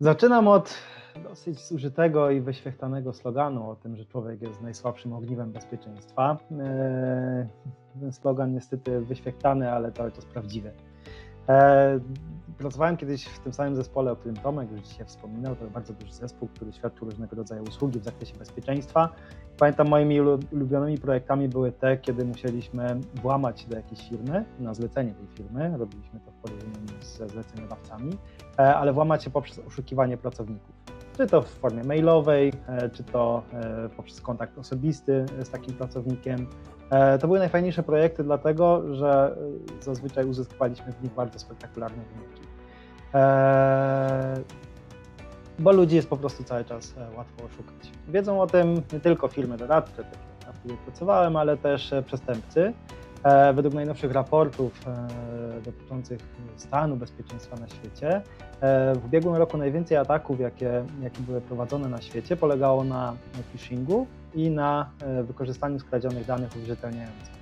Zaczynam od dosyć zużytego i wyświechtanego sloganu o tym, że człowiek jest najsłabszym ogniwem bezpieczeństwa. Eee, Ten slogan niestety wyświechtany, ale cały czas prawdziwy. Pracowałem kiedyś w tym samym zespole, o którym Tomek już dzisiaj wspominał. To bardzo duży zespół, który świadczył różnego rodzaju usługi w zakresie bezpieczeństwa. Pamiętam, moimi ulu- ulubionymi projektami były te, kiedy musieliśmy włamać się do jakiejś firmy na zlecenie tej firmy. Robiliśmy to w porozumieniu ze zleceniodawcami, e, ale włamać się poprzez oszukiwanie pracowników. Czy to w formie mailowej, e, czy to e, poprzez kontakt osobisty z takim pracownikiem. To były najfajniejsze projekty, dlatego że zazwyczaj uzyskiwaliśmy w nich bardzo spektakularne wyniki. E, Bo ludzi jest po prostu cały czas e, łatwo oszukać. Wiedzą o tym nie tylko firmy doradcze, na których pracowałem, ale też e, przestępcy. E, Według najnowszych raportów dotyczących stanu bezpieczeństwa na świecie, w ubiegłym roku najwięcej ataków, jakie, jakie były prowadzone na świecie, polegało na phishingu i na wykorzystaniu skradzionych danych uwierzytelniających.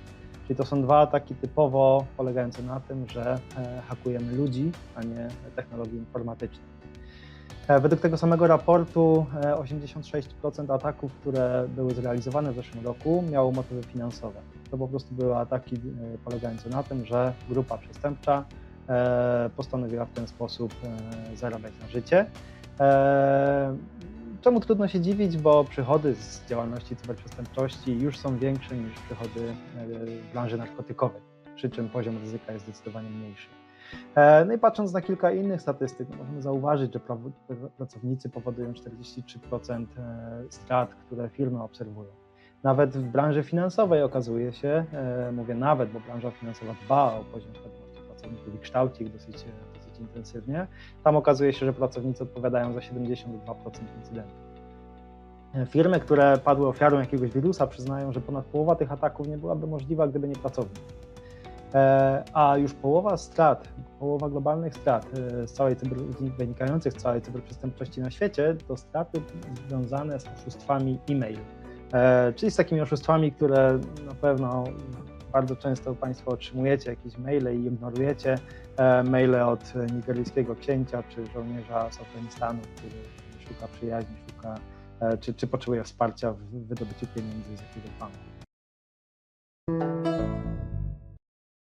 Czyli to są dwa ataki typowo polegające na tym, że e, hakujemy ludzi, a nie technologie informatyczne. E, Według tego samego raportu e, 86% ataków, które były zrealizowane w zeszłym roku, miało motywy finansowe. To po prostu były ataki e, polegające na tym, że grupa przestępcza e, postanowiła w ten sposób e, zarabiać na życie. Czemu trudno się dziwić, bo przychody z działalności cyberprzestępczości już są większe niż przychody e, w branży narkotykowej, przy czym poziom ryzyka jest zdecydowanie mniejszy. E, No i patrząc na kilka innych statystyk, możemy zauważyć, że pracownicy powodują 43% e, strat, które firmy obserwują. Nawet w branży finansowej okazuje się, mówię nawet, bo branża finansowa dba o poziom świadomości pracowników i kształci ich dosyć, intensywnie, tam okazuje się, że pracownicy odpowiadają za 72% incydentów. E, Firmy, które padły ofiarą jakiegoś wirusa, przyznają, że ponad połowa tych ataków nie byłaby możliwa, gdyby nie pracownik. E, A już połowa strat, połowa globalnych strat e, z całej cyber, wynikających z całej cyberprzestępczości na świecie, to straty związane z oszustwami e-mail. Czyli z takimi oszustwami, które na pewno bardzo często Państwo otrzymujecie jakieś maile i ignorujecie e, maile od nigeryjskiego księcia czy żołnierza z Afganistanu, który szuka przyjaźni, szuka e, czy, czy potrzebuje wsparcia w wydobyciu pieniędzy z jakiegoś banku.